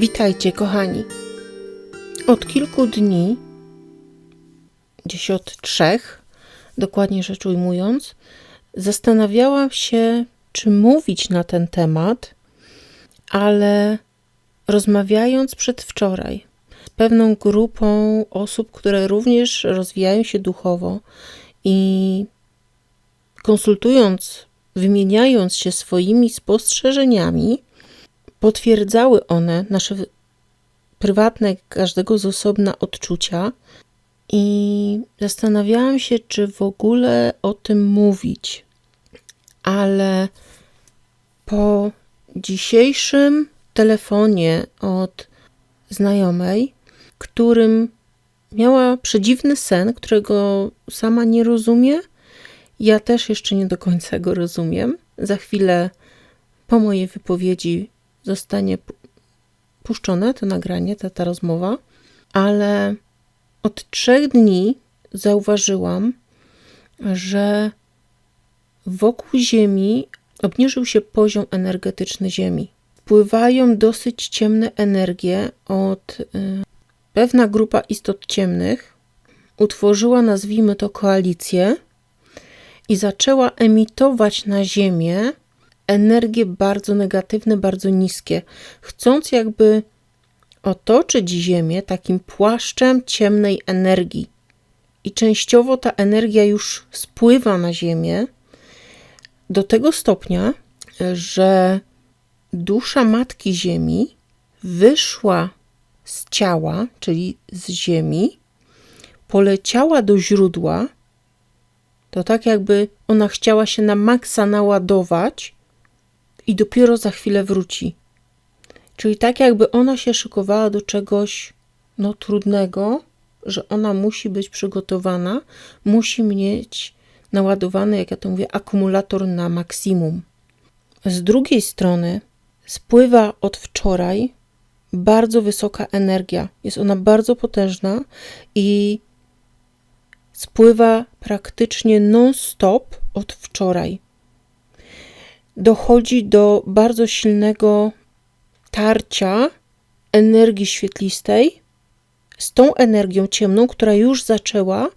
Witajcie, kochani. Od kilku dni, gdzieś od trzech, dokładnie rzecz ujmując, zastanawiałam się, czy mówić na ten temat, ale rozmawiając przedwczoraj z pewną grupą osób, które również rozwijają się duchowo i konsultując, wymieniając się swoimi spostrzeżeniami, potwierdzały one nasze prywatne, każdego z osobna odczucia. I zastanawiałam się, czy w ogóle o tym mówić. Ale po dzisiejszym telefonie od znajomej, którym miała przedziwny sen, którego sama nie rozumie, ja też jeszcze nie do końca go rozumiem. Za chwilę po mojej wypowiedzi zostanie puszczone to nagranie, ta, ta rozmowa, ale od trzech dni zauważyłam, że wokół Ziemi obniżył się poziom energetyczny Ziemi. Pływają dosyć ciemne energie od y, pewna grupa istot ciemnych utworzyła, nazwijmy to, koalicję i zaczęła emitować na Ziemię energie bardzo negatywne, bardzo niskie, chcąc jakby otoczyć Ziemię takim płaszczem ciemnej energii. I częściowo ta energia już spływa na Ziemię do tego stopnia, że dusza Matki Ziemi wyszła z ciała, czyli z Ziemi, poleciała do źródła. To tak, jakby ona chciała się na maksa naładować i dopiero za chwilę wróci. Czyli tak jakby ona się szykowała do czegoś no, trudnego, że ona musi być przygotowana, musi mieć naładowany, jak ja to mówię, akumulator na maksimum. Z drugiej strony spływa od wczoraj bardzo wysoka energia. Jest ona bardzo potężna i spływa praktycznie non-stop od wczoraj dochodzi do bardzo silnego tarcia energii świetlistej z tą energią ciemną, która już zaczęła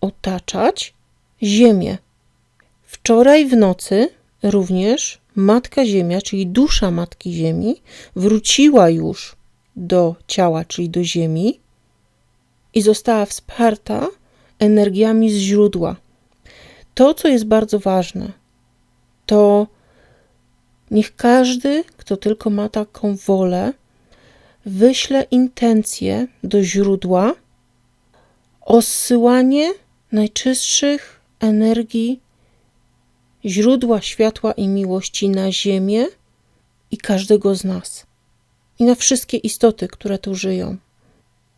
otaczać Ziemię. Wczoraj w nocy również Matka Ziemia, czyli dusza Matki Ziemi, wróciła już do ciała, czyli do Ziemi i została wsparta energiami z źródła. To, co jest bardzo ważne, to Niech każdy, kto tylko ma taką wolę, wyśle intencję do źródła o zsyłanie najczystszych energii, źródła światła i miłości na Ziemię i każdego z nas, i na wszystkie istoty, które tu żyją.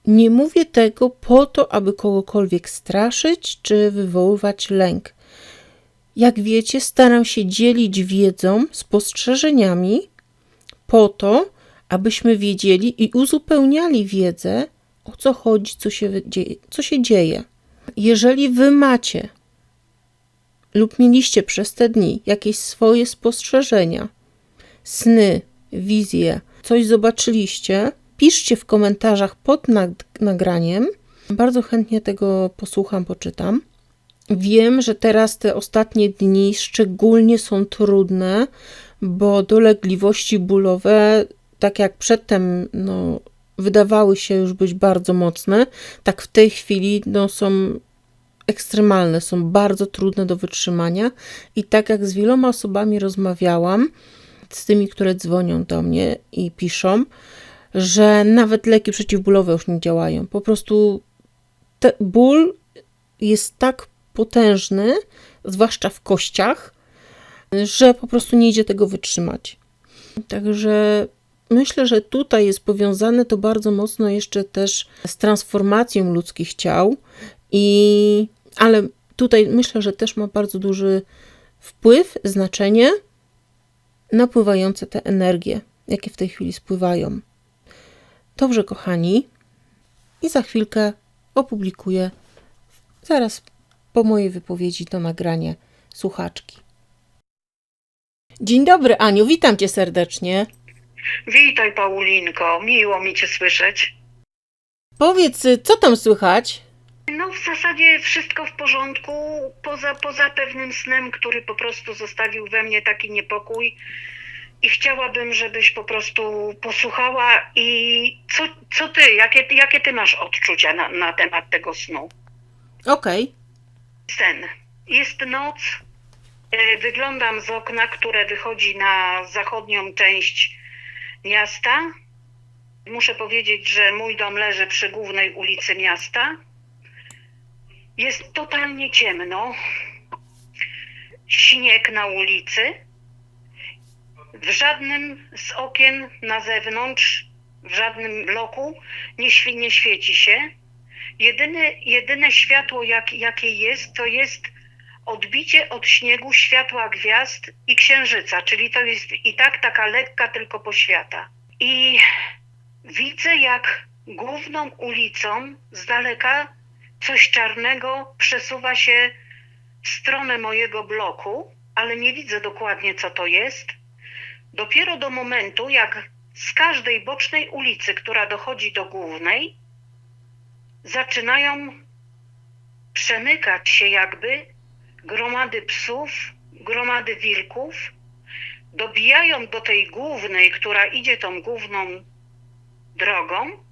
Nie mówię tego po to, aby kogokolwiek straszyć czy wywoływać lęk. Jak wiecie, staram się dzielić wiedzą, spostrzeżeniami po to, abyśmy wiedzieli i uzupełniali wiedzę, o co chodzi, co się dzieje. Co się dzieje. Jeżeli wy macie lub mieliście przez te dni jakieś swoje spostrzeżenia, sny, wizje, coś zobaczyliście, piszcie w komentarzach pod nagraniem. Bardzo chętnie tego posłucham, poczytam. Wiem, że teraz te ostatnie dni szczególnie są trudne, bo dolegliwości bólowe, tak jak przedtem, no, wydawały się już być bardzo mocne, tak w tej chwili no, są ekstremalne, są bardzo trudne do wytrzymania. I tak jak z wieloma osobami rozmawiałam, z tymi, które dzwonią do mnie i piszą, że nawet leki przeciwbólowe już nie działają. Po prostu ból jest tak potężny, zwłaszcza w kościach, że po prostu nie idzie tego wytrzymać. Także myślę, że tutaj jest powiązane to bardzo mocno jeszcze też z transformacją ludzkich ciał i ale tutaj myślę, że też ma bardzo duży wpływ, znaczenie napływające te energie, jakie w tej chwili spływają. Dobrze, kochani, i za chwilkę opublikuję zaraz po mojej wypowiedzi to nagranie słuchaczki. Dzień dobry, Aniu, witam cię serdecznie. Witaj, Paulinko, miło mi Cię słyszeć. Powiedz, co tam słychać? No, w zasadzie wszystko w porządku, poza, poza pewnym snem, który po prostu zostawił we mnie taki niepokój. I chciałabym, żebyś po prostu posłuchała i co, co ty, jakie, jakie ty masz odczucia na, na temat tego snu? Okej. Sen. Jest noc. e, Wyglądam z okna, które wychodzi na zachodnią część miasta. Muszę powiedzieć, że mój dom leży przy głównej ulicy miasta. Jest totalnie ciemno. Śnieg na ulicy. W żadnym z okien na zewnątrz, w żadnym bloku nie, nie świeci się. Jedyne, jedyne światło, jak, jakie jest, to jest odbicie od śniegu światła gwiazd i księżyca, czyli to jest i tak taka lekka tylko poświata. I widzę, jak główną ulicą z daleka coś czarnego przesuwa się w stronę mojego bloku, ale nie widzę dokładnie, co to jest. Dopiero do momentu, jak z każdej bocznej ulicy, która dochodzi do głównej, zaczynają przemykać się jakby gromady psów, gromady wilków, dobijają do tej głównej, która idzie tą główną drogą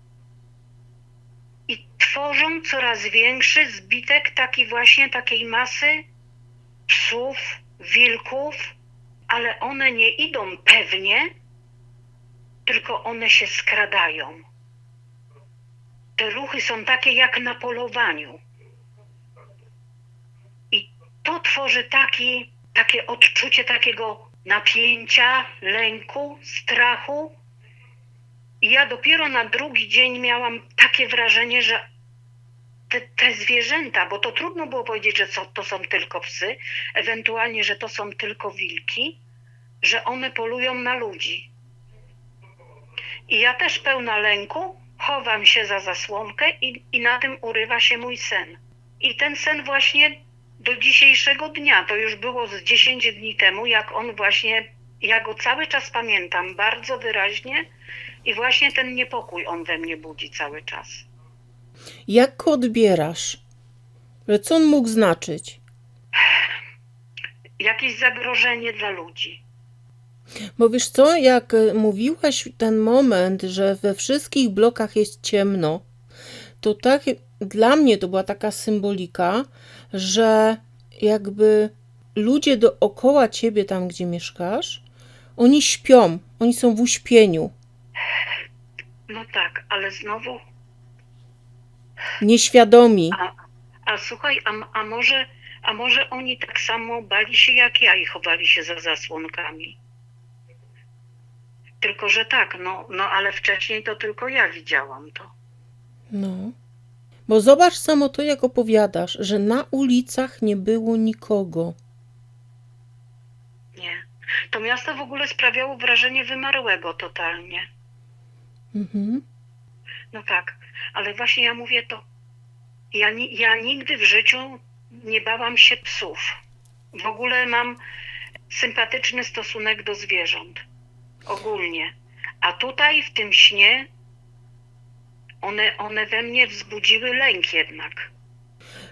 i tworzą coraz większy zbitek taki właśnie takiej masy psów, wilków, ale one nie idą pewnie, tylko one się skradają te ruchy są takie jak na polowaniu. I to tworzy taki, takie odczucie takiego napięcia, lęku, strachu. I ja dopiero na drugi dzień miałam takie wrażenie, że te, te zwierzęta, bo to trudno było powiedzieć, że co, to są tylko psy, ewentualnie, że to są tylko wilki, że one polują na ludzi. I ja też pełna lęku chowam się za zasłonkę i, i na tym urywa się mój sen. I ten sen właśnie do dzisiejszego dnia, to już było z 10 dni temu, jak on właśnie, ja go cały czas pamiętam bardzo wyraźnie i właśnie ten niepokój on we mnie budzi cały czas. Jak go odbierasz? Co on mógł znaczyć? Jakieś zagrożenie dla ludzi. Bo wiesz co, jak e, mówiłaś ten moment, że we wszystkich blokach jest ciemno, to tak dla mnie to była taka symbolika, że jakby ludzie dookoła ciebie, tam gdzie mieszkasz, oni śpią, oni są w uśpieniu, No tak, ale znowu nieświadomi. A, a słuchaj, a, a, może, a może oni tak samo bali się jak ja i chowali się za zasłonkami? Tylko, że tak, no, no ale wcześniej to tylko ja widziałam to. No. Bo zobacz samo to, jak opowiadasz, że na ulicach nie było nikogo. Nie. To miasto w ogóle sprawiało wrażenie wymarłego totalnie. Mhm. No tak, ale właśnie ja mówię to. Ja, ja nigdy w życiu nie bałam się psów. W ogóle mam sympatyczny stosunek do zwierząt. Ogólnie. A tutaj w tym śnie one, one we mnie wzbudziły lęk jednak.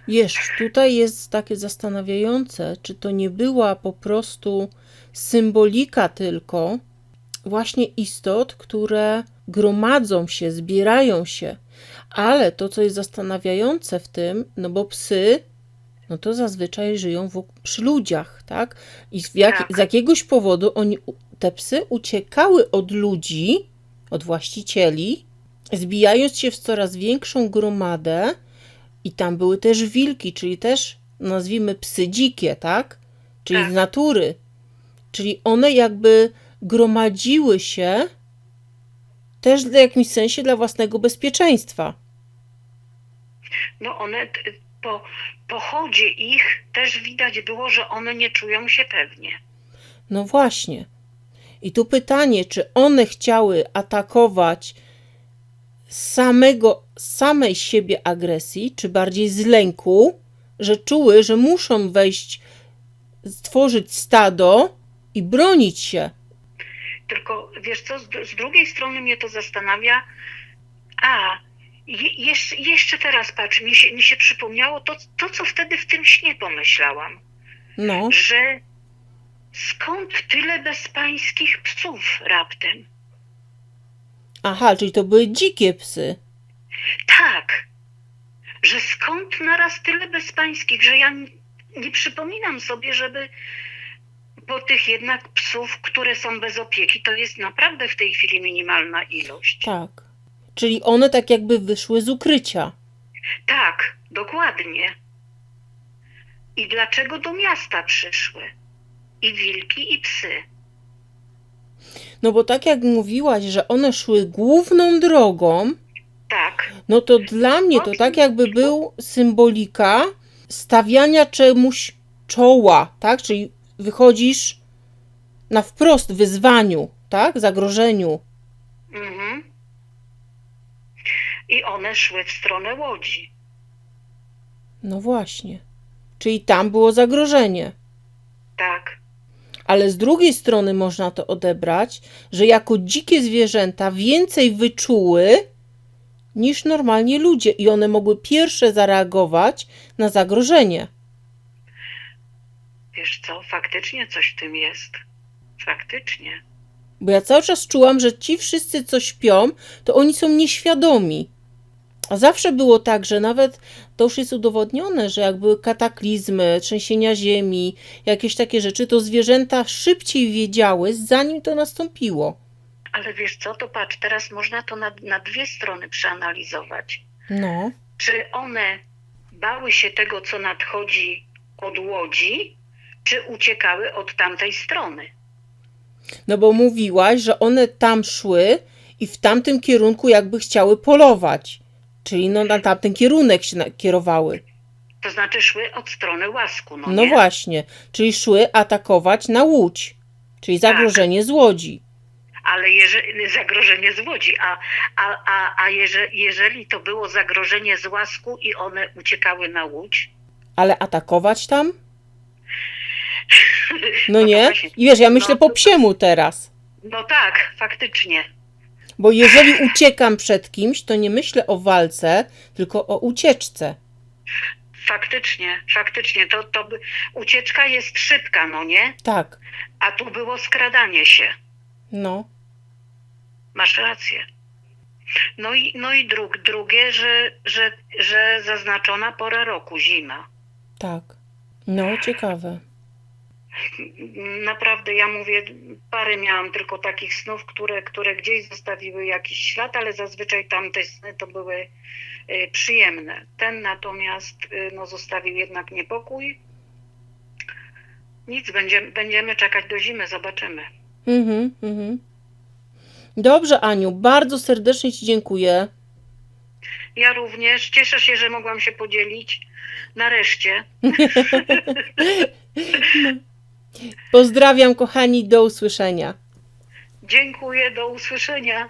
Wiesz, tutaj jest takie zastanawiające, czy to nie była po prostu symbolika tylko właśnie istot, które gromadzą się, zbierają się. Ale to, co jest zastanawiające w tym, no bo psy, no to zazwyczaj żyją wokół, przy ludziach, tak? I z, jak, Tak. z jakiegoś powodu oni, te psy uciekały od ludzi, od właścicieli, zbijając się w coraz większą gromadę, i tam były też wilki, czyli też nazwijmy psy dzikie, tak? Czyli Tak. z natury. Czyli one jakby gromadziły się też w jakimś sensie dla własnego bezpieczeństwa. No one po, po chodzie ich też widać było, że one nie czują się pewnie. No właśnie. I tu pytanie, czy one chciały atakować samego, samej siebie agresji, czy bardziej z lęku, że czuły, że muszą wejść, stworzyć stado i bronić się. tylko wiesz co, z, drugiej strony mnie to zastanawia. A, je, jeszcze, jeszcze teraz patrz, mi się, mi się przypomniało to, to, co wtedy w tym śnie pomyślałam, No, że skąd tyle bezpańskich psów raptem? aha, czyli to były dzikie psy. Tak, że skąd naraz tyle bezpańskich, że ja nie przypominam sobie, żeby. Bo tych jednak psów, które są bez opieki, to jest naprawdę w tej chwili minimalna ilość. Tak. Czyli one tak jakby wyszły z ukrycia. Tak, dokładnie. I dlaczego do miasta przyszły? I wilki, i psy. No bo tak jak mówiłaś, że one szły główną drogą, Tak, no to dla mnie to tak jakby był symbolika stawiania czemuś czoła, tak? Czyli wychodzisz na wprost wyzwaniu, tak? Zagrożeniu. mhm. I one szły w stronę łodzi. No właśnie. Czyli tam było zagrożenie. Ale z drugiej strony można to odebrać, że jako dzikie zwierzęta więcej wyczuły niż normalnie ludzie i one mogły pierwsze zareagować na zagrożenie. wiesz co, faktycznie coś w tym jest. Faktycznie. Bo ja cały czas czułam, że ci wszyscy, co śpią, to oni są nieświadomi. A zawsze było tak, że nawet to już jest udowodnione, że jak były kataklizmy, trzęsienia ziemi, jakieś takie rzeczy, to zwierzęta szybciej wiedziały, zanim to nastąpiło. Ale wiesz co, to patrz, teraz można to na, na dwie strony przeanalizować. No, Czy one bały się tego, co nadchodzi od łodzi, czy uciekały od tamtej strony? no bo mówiłaś, że one tam szły i w tamtym kierunku jakby chciały polować. Czyli no na tamten kierunek się na- kierowały. To znaczy szły od strony łasku, no, No nie? właśnie, czyli szły atakować na łódź, czyli zagrożenie z łodzi. Ale jeżeli, zagrożenie z łodzi, a, a, a, a jeże, jeżeli to było zagrożenie z łasku i one uciekały na łódź? Ale atakować tam? No to nie? właśnie- I wiesz, ja myślę no po psiemu teraz. No tak, faktycznie. Bo jeżeli uciekam przed kimś, to nie myślę o walce, tylko o ucieczce. Faktycznie, faktycznie. To, to by, ucieczka jest szybka, no nie? Tak, A tu było skradanie się. no, Masz rację. No i, no i drug, drugie, że, że, że zaznaczona pora roku, zima. tak. No, ciekawe. Naprawdę, ja mówię, parę miałam tylko takich snów, które, które gdzieś zostawiły jakiś ślad, ale zazwyczaj tamte sny to były y, przyjemne. Ten natomiast y, no, zostawił jednak niepokój. Nic, będziemy, będziemy czekać do zimy, zobaczymy. Mhm, mhm. Dobrze, Aniu, bardzo serdecznie Ci dziękuję. Ja również cieszę się, że mogłam się podzielić. Nareszcie. Pozdrawiam, kochani, do usłyszenia. Dziękuję, do usłyszenia.